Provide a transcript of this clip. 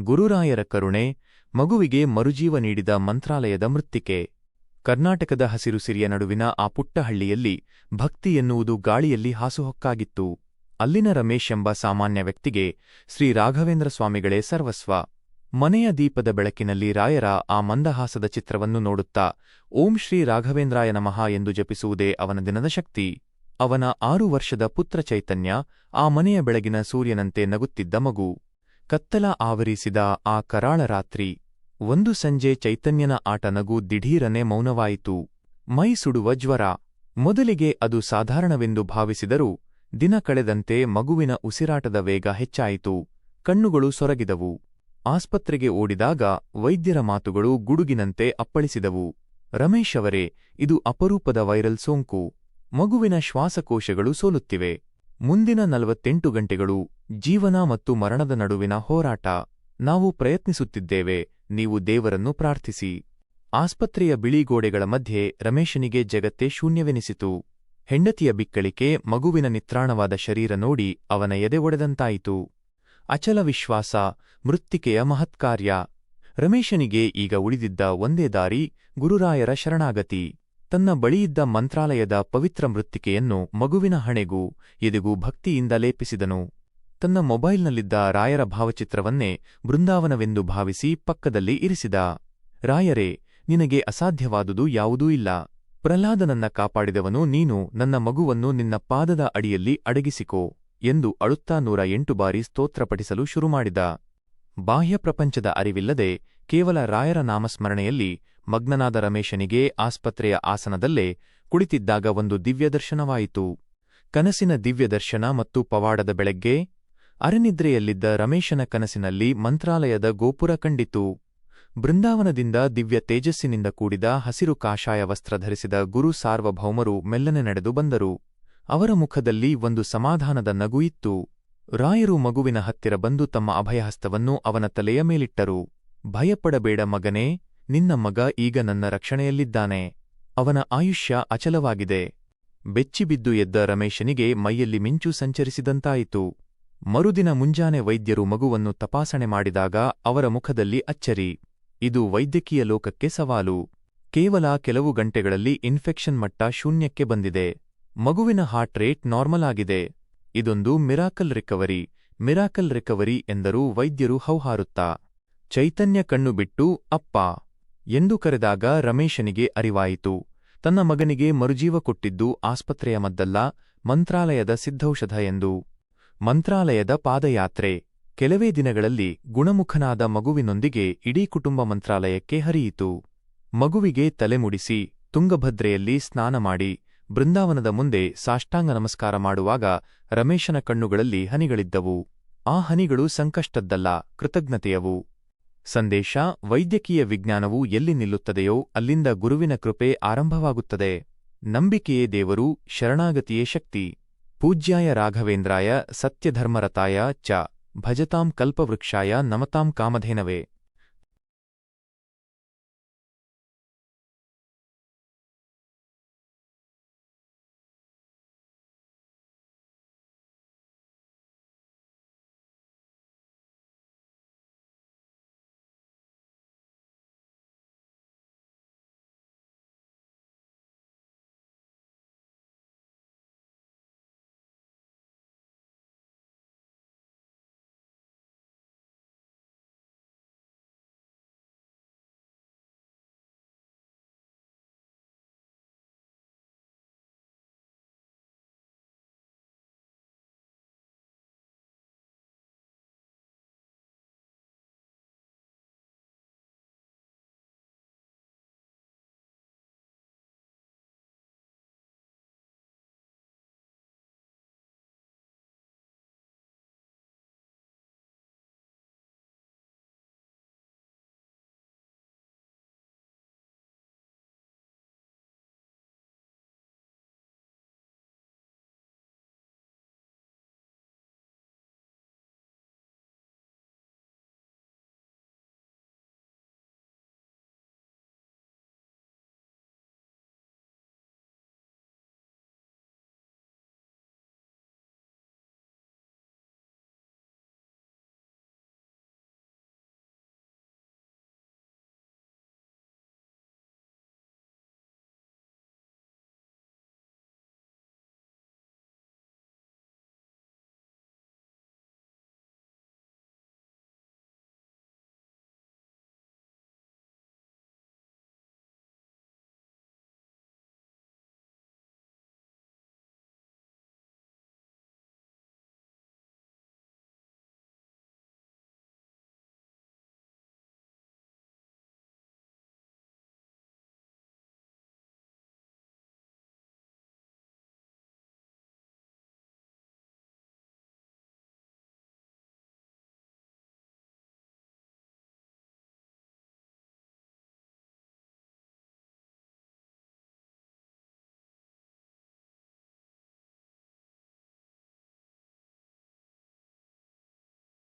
ಗುರುರಾಯರ ಕರುಣೆ, ಮಗುವಿಗೆ ಮರುಜೀವ ನೀಡಿದ ಮಂತ್ರಾಲಯದ ಮೃತ್ತಿಕೆ. ಕರ್ನಾಟಕದ ಹಸಿರು ಸಿರಿಯ ನಡುವಿನ ಆ ಪುಟ್ಟಹಳ್ಳಿಯಲ್ಲಿ ಭಕ್ತಿ ಎನ್ನುವುದು ಗಾಳಿಯಲ್ಲಿ ಹಾಸುಹೊಕ್ಕಾಗಿತ್ತು. ಅಲ್ಲಿನ ರಮೇಶ್ ಎಂಬ ಸಾಮಾನ್ಯ ವ್ಯಕ್ತಿಗೆ ಶ್ರೀ ರಾಘವೇಂದ್ರ ಸ್ವಾಮಿಗಳೇ ಸರ್ವಸ್ವ. ಮನೆಯ ದೀಪದ ಬೆಳಕಿನಲ್ಲಿ ರಾಯರ ಆ ಮಂದಹಾಸದ ಚಿತ್ರವನ್ನು ನೋಡುತ್ತಾ, ಓಂ ಶ್ರೀ ರಾಘವೇಂದ್ರಾಯ ನಮಃ ಎಂದು ಜಪಿಸುವುದೇ ಅವನ ದಿನದ ಶಕ್ತಿ. ಅವನ ಆರು ವರ್ಷದ ಪುತ್ರ ಚೈತನ್ಯ ಆ ಮನೆಯ ಬೆಳಗಿನ ಸೂರ್ಯನಂತೆ ನಗುತ್ತಿದ್ದ ಮಗು. ಕತ್ತಲ ಆವರಿಸಿದ ಆ ಕರಾಳ ರಾತ್ರಿ, ಒಂದು ಸಂಜೆ ಚೈತನ್ಯನ ಆಟ ನಗು ದಿಢೀರನೆ ಮೌನವಾಯಿತು. ಮೈ ಸುಡುವ ಜ್ವರ, ಮೊದಲಿಗೆ ಅದು ಸಾಧಾರಣವೆಂದು ಭಾವಿಸಿದರೂ, ದಿನ ಕಳೆದಂತೆ ಮಗುವಿನ ಉಸಿರಾಟದ ವೇಗ ಹೆಚ್ಚಾಯಿತು, ಕಣ್ಣುಗಳು ಸೊರಗಿದವು. ಆಸ್ಪತ್ರೆಗೆ ಓಡಿದಾಗ ವೈದ್ಯರ ಮಾತುಗಳು ಗುಡುಗಿನಂತೆ ಅಪ್ಪಳಿಸಿದವು. ರಮೇಶ್ ಅವರೇ, ಇದು ಅಪರೂಪದ ವೈರಲ್ ಸೋಂಕು. ಮಗುವಿನ ಶ್ವಾಸಕೋಶಗಳು ಸೋಲುತ್ತಿವೆ. ಮುಂದಿನ ನಲವತ್ತೆಂಟು ಗಂಟೆಗಳು ಜೀವನ ಮತ್ತು ಮರಣದ ನಡುವಿನ ಹೋರಾಟ. ನಾವು ಪ್ರಯತ್ನಿಸುತ್ತಿದ್ದೇವೆ, ನೀವು ದೇವರನ್ನು ಪ್ರಾರ್ಥಿಸಿ. ಆಸ್ಪತ್ರೆಯ ಬಿಳಿಗೋಡೆಗಳ ಮಧ್ಯೆ ರಮೇಶನಿಗೆ ಜಗತ್ತೇ ಶೂನ್ಯವೆನಿಸಿತು. ಹೆಂಡತಿಯ ಬಿಕ್ಕಳಿಕೆ, ಮಗುವಿನ ನಿತ್ರಾಣವಾದ ಶರೀರ ನೋಡಿ ಅವನ ಎದೆ ಒಡೆದಂತಾಯಿತು. ಅಚಲ ವಿಶ್ವಾಸ, ಮೃತ್ತಿಕೆಯ ಮಹತ್ಕಾರ್ಯ. ರಮೇಶನಿಗೆ ಈಗ ಉಳಿದಿದ್ದ ಒಂದೇ ದಾರಿ ಗುರುರಾಯರ ಶರಣಾಗತಿ. ತನ್ನ ಬಳಿಯಿದ್ದ ಮಂತ್ರಾಲಯದ ಪವಿತ್ರ ಮೃತ್ತಿಕೆಯನ್ನು ಮಗುವಿನ ಹಣೆಗೂ, ಎದೆಗೂ ಭಕ್ತಿಯಿಂದ ಲೇಪಿಸಿದನು. ತನ್ನ ಮೊಬೈಲ್ನಲ್ಲಿದ್ದ ರಾಯರ ಭಾವಚಿತ್ರವನ್ನೇ ಬೃಂದಾವನವೆಂದು ಭಾವಿಸಿ ಪಕ್ಕದಲ್ಲಿ ಇರಿಸಿದ. ರಾಯರೇ, ನಿನಗೆ ಅಸಾಧ್ಯವಾದುದು ಯಾವುದೂ ಇಲ್ಲ. ಪ್ರಹ್ಲಾದನನ್ನ ಕಾಪಾಡಿದವನು ನೀನು, ನನ್ನ ಮಗುವನ್ನು ನಿನ್ನ ಪಾದದ ಅಡಿಯಲ್ಲಿ ಅಡಗಿಸಿಕೋ ಎಂದು ಅಳುತ್ತಾ ನೂರ ಎಂಟು ಬಾರಿ ಸ್ತೋತ್ರಪಠಿಸಲು ಶುರುಮಾಡಿದ. ಬಾಹ್ಯ ಪ್ರಪಂಚದ ಅರಿವಿಲ್ಲದೆ ಕೇವಲ ರಾಯರ ನಾಮಸ್ಮರಣೆಯಲ್ಲಿ ಮಗ್ನನಾದ ರಮೇಶನಿಗೆ ಆಸ್ಪತ್ರೆಯ ಆಸನದಲ್ಲೇ ಕುಳಿತಿದ್ದಾಗ ಒಂದು ದಿವ್ಯದರ್ಶನವಾಯಿತು. ಕನಸಿನ ದಿವ್ಯದರ್ಶನ ಮತ್ತು ಪವಾಡದ ಬೆಳಗ್ಗೆ ಅರನಿದ್ರೆಯಲ್ಲಿದ್ದ ರಮೇಶನ ಕನಸಿನಲ್ಲಿ ಮಂತ್ರಾಲಯದ ಗೋಪುರ ಕಂಡಿತು. ಬೃಂದಾವನದಿಂದ ದಿವ್ಯ ತೇಜಸ್ಸಿನಿಂದ ಕೂಡಿದ ಹಸಿರು ಕಾಷಾಯ ವಸ್ತ್ರ ಧರಿಸಿದ ಗುರು ಸಾರ್ವಭೌಮರು ಮೆಲ್ಲನೆ ನಡೆದು ಬಂದರು. ಅವರ ಮುಖದಲ್ಲಿ ಒಂದು ಸಮಾಧಾನದ ನಗು ಇತ್ತು. ರಾಯರು ಮಗುವಿನ ಹತ್ತಿರ ಬಂದು ತಮ್ಮ ಅಭಯಹಸ್ತವನ್ನು ಅವನ ತಲೆಯ ಮೇಲಿಟ್ಟರು. ಭಯಪಡಬೇಡ ಮಗನೇ ನಿನ್ನ ಮಗ ಈಗ ನನ್ನ ರಕ್ಷಣೆಯಲ್ಲಿದ್ದಾನೆ. ಅವನ ಆಯುಷ್ಯ ಅಚಲವಾಗಿದೆ. ಬೆಚ್ಚಿಬಿದ್ದು ಎದ್ದ ರಮೇಶನಿಗೆ ಮೈಯಲ್ಲಿ ಮಿಂಚು ಸಂಚರಿಸಿದಂತಾಯಿತು. ಮರುದಿನ ಮುಂಜಾನೆ ವೈದ್ಯರು ಮಗುವನ್ನು ತಪಾಸಣೆ ಮಾಡಿದಾಗ ಅವರ ಮುಖದಲ್ಲಿ ಅಚ್ಚರಿ. ಇದು ವೈದ್ಯಕೀಯ ಲೋಕಕ್ಕೆ ಸವಾಲು. ಕೇವಲ ಕೆಲವು ಗಂಟೆಗಳಲ್ಲಿ ಇನ್ಫೆಕ್ಷನ್ ಮಟ್ಟ ಶೂನ್ಯಕ್ಕೆ ಬಂದಿದೆ. ಮಗುವಿನ ಹಾರ್ಟ್ ರೇಟ್ ನಾರ್ಮಲ್ ಆಗಿದೆ. ಇದೊಂದು ಮಿರಾಕಲ್ ರಿಕವರಿ ಮಿರಾಕಲ್ ರಿಕವರಿ ಎಂದರೂ ವೈದ್ಯರು ಹೌಹಾರುತ್ತಾ. ಚೈತನ್ಯ ಕಣ್ಣು ಬಿಟ್ಟು, ಅಪ್ಪ! ಎಂದು ಕರೆದಾಗ ರಮೇಶನಿಗೆ ಅರಿವಾಯಿತು. ತನ್ನ ಮಗನಿಗೆ ಮರುಜೀವ ಕೊಟ್ಟಿದ್ದು ಆಸ್ಪತ್ರೆಯ ಮದ್ದಲ್ಲ, ಮಂತ್ರಾಲಯದ ಸಿದ್ಧೌಷಧ ಎಂದು. ಮಂತ್ರಾಲಯದ ಪಾದಯಾತ್ರೆ. ಕೆಲವೇ ದಿನಗಳಲ್ಲಿ ಗುಣಮುಖನಾದ ಮಗುವಿನೊಂದಿಗೆ ಇಡೀ ಕುಟುಂಬ ಮಂತ್ರಾಲಯಕ್ಕೆ ಹರಿಯಿತು. ಮಗುವಿಗೆ ತಲೆಮುಡಿಸಿ ತುಂಗಭದ್ರೆಯಲ್ಲಿ ಸ್ನಾನ ಮಾಡಿ, ಬೃಂದಾವನದ ಮುಂದೆ ಸಾಷ್ಟಾಂಗ ನಮಸ್ಕಾರ ಮಾಡುವಾಗ ರಮೇಶನ ಕಣ್ಣುಗಳಲ್ಲಿ ಹನಿಗಳಿದ್ದವು. ಆ ಹನಿಗಳು ಸಂಕಷ್ಟದ್ದಲ್ಲ, ಕೃತಜ್ಞತೆಯವು. ಸಂದೇಶ, ವೈದ್ಯಕೀಯ ವಿಜ್ಞಾನವು ಎಲ್ಲಿ ನಿಲ್ಲುತ್ತದೆಯೋ ಅಲ್ಲಿಂದ ಗುರುವಿನ ಕೃಪೆ ಆರಂಭವಾಗುತ್ತದೆ. ನಂಬಿಕೆಯೇ ದೇವರು, ಶರಣಾಗತಿಯೇ ಶಕ್ತಿ. ಪೂಜ್ಯಾಯ ರಾಘವೇಂದ್ರಾಯ, ಸತ್ಯಧರ್ಮರತಾಯ ಚ. ಭಜತಾಂ ಕಲ್ಪವೃಕ್ಷಾಯ, ನಮತಾಂ ಕಾಮಧೇನವೇ.